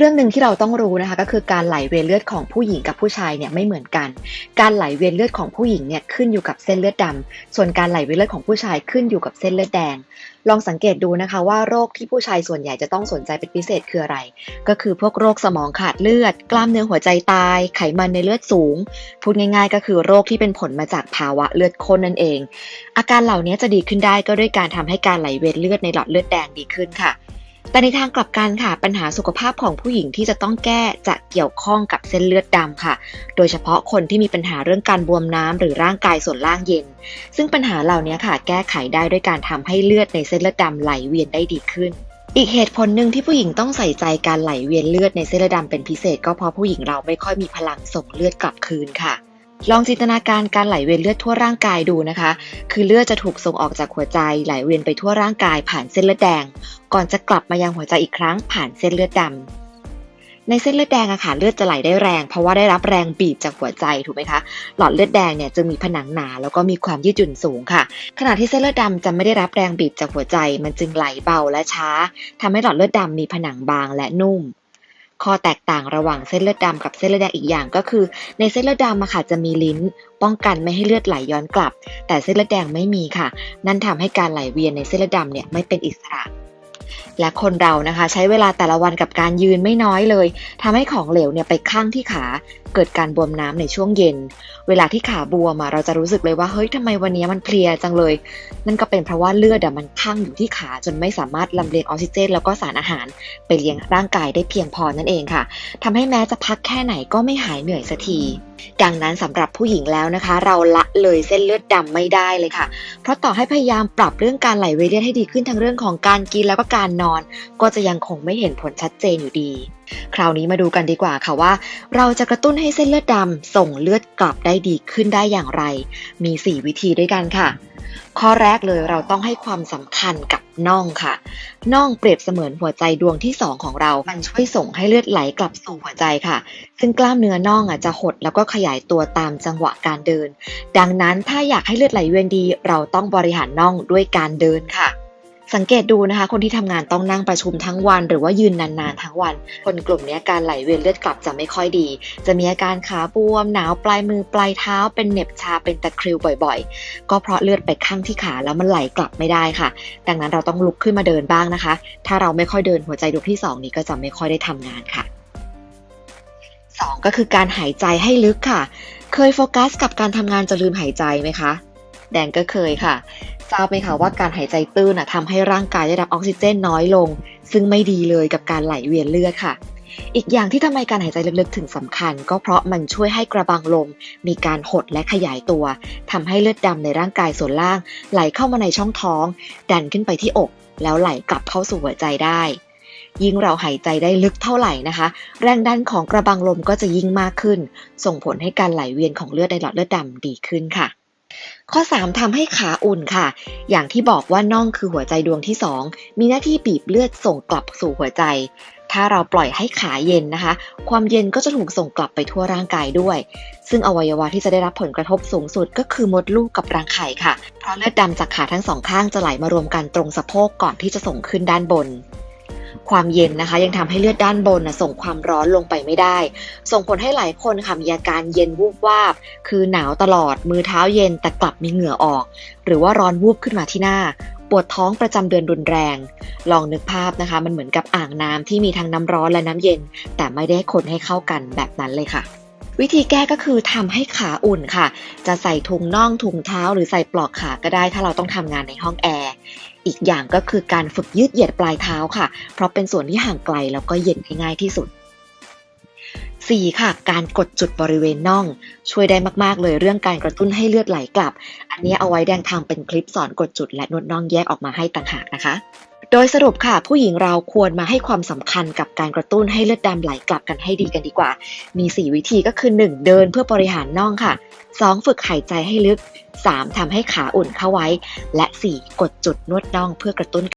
เรื่องหนึ่งที่เราต้องรู้นะคะก็คือการไหลเวียนเลือดของผู้หญิงกับผู้ชายเนี่ยไม่เหมือนกัน การไหลเวียนเลือดของผู้หญิงเนี่ยขึ้นอยู่กับเส้นเลือดดำส่วนการไหลเวียนเลือดของผู้ชายขึ้นอยู่กับเส้นเลือดแดง ลองสังเกตดูนะคะว่าโรคที่ผู้ชายส่วนใหญ่จะต้องสนใจเป็นพิเศษคืออะไร ก็คือพวกโรคสมองขาดเลือด กล้ามเนื้อหัวใจตาย ไขมันในเลือดสูง พูดง่าย ๆ ก็คือโรคที่เป็นผลมาจากภาวะเลือดข้นนั่นเอง อาการเหล่านี้จะดีขึ้นได้ก็ด้วยการทำให้การไหลเวียนเลือดในหลอดเลือดแดงดีขึ้นค่ะ แต่ในทางกลับกันค่ะ ปัญหาสุขภาพของผู้หญิงที่จะต้องแก้จะเกี่ยวข้องกับเส้นเลือดดำค่ะ โดยเฉพาะคนที่มีปัญหาเรื่องการบวมน้ำหรือร่างกายส่วนล่างเย็น ซึ่งปัญหาเหล่านี้ค่ะ แก้ไขได้ด้วยการทำให้เลือดในเส้นเลือดดำไหลเวียนได้ดีขึ้นอีกเหตุผลหนึ่งที่ผู้หญิงต้องใส่ใจการไหลเวียนเลือดในเส้นเลือดดำเป็นพิเศษก็เพราะผู้หญิงเราไม่ค่อยมีพลังส่งเลือดกลับคืนค่ะ ลองจินตนาการการไหลเวียนเลือดทั่วร่างกายดูนะคะ คือเลือดจะถูกส่งออกจากหัวใจไหลเวียนไปทั่วร่างกายผ่านเส้นเลือดแดง ก่อนจะกลับมายังหัวใจอีกครั้งผ่านเส้นเลือดดำในเส้นเลือดแดงอะค่ะเลือดจะไหลได้แรง เพราะว่าได้รับแรงบีบจากหัวใจถูกไหมคะหลอดเลือดแดงเนี่ยจึงมีผนังหนาแล้วก็มีความยืดหยุ่นสูงค่ะ ขณะที่เส้นเลือดดำจะไม่ได้รับแรงบีบจากหัวใจ มันจึงไหลเบาและช้าทำให้หลอดเลือดดำมีผนังบางและนุ่ม ข้อแตกต่างระหว่างเส้นเลือดดำกับเส้นเลือดแดงอีกอย่างก็คือ ในเส้นเลือดดำอะค่ะจะมีลิ้น ป้องกันไม่ให้เลือดไหลย้อนกลับ แต่เส้นเลือดแดงไม่มีค่ะ นั่นทำให้การไหลเวียนในเส้นเลือดดำเนี่ยไม่เป็นอิสระ และคนเรานะคะ ใช้เวลาแต่ละวันกับการยืนไม่น้อยเลยทำให้ของเหลวเนี่ยไปข้างที่ขา เกิดการบวมน้ำในช่วงเย็น เวลาที่ขาบวมเราจะรู้สึกเลยว่าเฮ้ยทำไมวันนี้มันเพลียจังเลย นั่นก็เป็นเพราะว่าเลือดอะมันข้างอยู่ที่ขาจนไม่สามารถลำเลียงออกซิเจน แล้วก็สารอาหาร ไปเลี้ยงร่างกายได้เพียงพอนั่นเองค่ะทำให้แม้จะพักแค่ไหนก็ไม่หายเหนื่อยสักที ดังนั้นสำหรับผู้หญิงแล้วนะคะ เราละเลยเส้นเลือดดำไม่ได้เลยค่ะ เพราะต่อให้พยายามปรับเรื่องการไหลเวียนเลือดให้ดีขึ้นทั้งเรื่องของการกินแล้วก็การนอน ก็จะยังคงไม่เห็นผลชัดเจนอยู่ดี คราวนี้มาดูกันดีกว่าค่ะว่า เราจะกระตุ้นให้เส้นเลือดดำส่งเลือดกลับได้ดีขึ้นได้อย่างไร มี 4 วิธีด้วยกันค่ะ ข้อแรกเลยเราต้องให้ความสำคัญกับ น่องค่ะ น่องเปรียบเสมือนหัวใจดวงที่ 2 ของเรา มันช่วยส่งให้เลือดไหลกลับสู่หัวใจค่ะ ซึ่งกล้ามเนื้อน่องอะจะหดแล้วก็ขยายตัวตามจังหวะการเดิน ดังนั้นถ้าอยากให้เลือดไหลเวียนดี เราต้องบริหารน่องด้วยการเดินค่ะ สังเกตดูนะคะ คนที่ทำงานต้องนั่งประชุมทั้งวัน หรือว่ายืนนานๆทั้งวัน คนกลุ่มนี้การไหลเวียนเลือดกลับจะไม่ค่อยดี จะมีอาการขาบวมหนาวปลายมือปลายเท้า เป็นเหน็บชาเป็นตะคริวบ่อยๆ ก็เพราะเลือดไปข้างที่ขาแล้วมันไหลกลับไม่ได้ค่ะ ดังนั้นเราต้องลุกขึ้นมาเดินบ้างนะคะ ถ้าเราไม่ค่อยเดินหัวใจดวงที่สองนี้ก็จะไม่ค่อยได้ทำงานค่ะสองก็คือการหายใจให้ลึกค่ะ เคยโฟกัสกับการทำงานจะลืมหายใจไหมคะ แดงก็เคยค่ะ ทราบไหมคะว่าการหายใจตื้นทำให้ร่างกายได้รับออกซิเจนน้อยลง ซึ่งไม่ดีเลยกับการไหลเวียนเลือดค่ะ อีกอย่างที่ทำไมการหายใจลึกๆถึงสำคัญ ก็เพราะมันช่วยให้กระบังลมมีการหดและขยายตัวทำให้เลือดดำในร่างกายส่วนล่าง ไหลเข้ามาในช่องท้อง ดันขึ้นไปที่อก แล้วไหลกลับเข้าสู่หัวใจได้ยิ่งเราหายใจได้ลึกเท่าไหร่นะคะ แรงดันของกระบังลมก็จะยิ่งมากขึ้น ส่งผลให้การไหลเวียนของเลือดในหลอดเลือดดำดีขึ้นค่ะ ข้อ 3ทำให้ขาอุ่นค่ะ อย่างที่บอกว่าน่องคือหัวใจดวงที่ 2 มีหน้าที่บีบเลือดส่งกลับสู่หัวใจ ถ้าเราปล่อยให้ขาเย็นนะคะ ความเย็นก็จะถูกส่งกลับไปทั่วร่างกายด้วย ซึ่งอวัยวะที่จะได้รับผลกระทบสูงสุดก็คือมดลูกกับรังไข่ค่ะ เพราะเลือดดำจากขาทั้งสองข้างจะไหลมารวมกันตรงสะโพกก่อนที่จะส่งขึ้นด้านบน ความเย็นนะคะ ยังทำให้เลือดด้านบนนะส่งความร้อนลงไปไม่ได้ ส่งผลให้หลายคนค่ะมีอาการเย็นวูบวาบ คือหนาวตลอดมือเท้าเย็นแต่กลับมีเหงื่อออก หรือว่าร้อนวูบขึ้นมาที่หน้าปวดท้องประจำเดือนรุนแรง ลองนึกภาพนะคะ มันเหมือนกับอ่างน้ำที่มีทั้งน้ำร้อนและน้ำเย็น แต่ไม่ได้คนให้เข้ากันแบบนั้นเลยค่ะ วิธีแก้ก็คือทำให้ขาอุ่นค่ะ จะใส่ถุงน่องถุงเท้า หรือใส่ปลอกขาก็ได้ ถ้าเราต้องทำงานในห้องแอร์อีกอย่างก็คือการฝึกยืดเหยียดปลายเท้าค่ะ เพราะเป็นส่วนที่ห่างไกลแล้วก็เย็นง่ายที่สุด 4. ค่ะ การกดจุดบริเวณน่อง ช่วยได้มาก ๆ เลยเรื่องการกระตุ้นให้เลือดไหลกลับ อันนี้เอาไว้แดงทางเป็นคลิปสอนกดจุดและนวดน่องแยกออกมาให้ต่างหากนะคะ โดยสรุปค่ะ ผู้หญิงเราควรมาให้ความสำคัญกับการกระตุ้นให้เลือดดำไหลกลับกันให้ดีกันดีกว่า มี 4 วิธีก็คือ 1. เดินเพื่อบริหารน่องค่ะ 2. ฝึกหายใจให้ลึก 3. ทำให้ขาอุ่นเข้าไว้ และ 4. กดจุดนวดน่องเพื่อกระตุ้น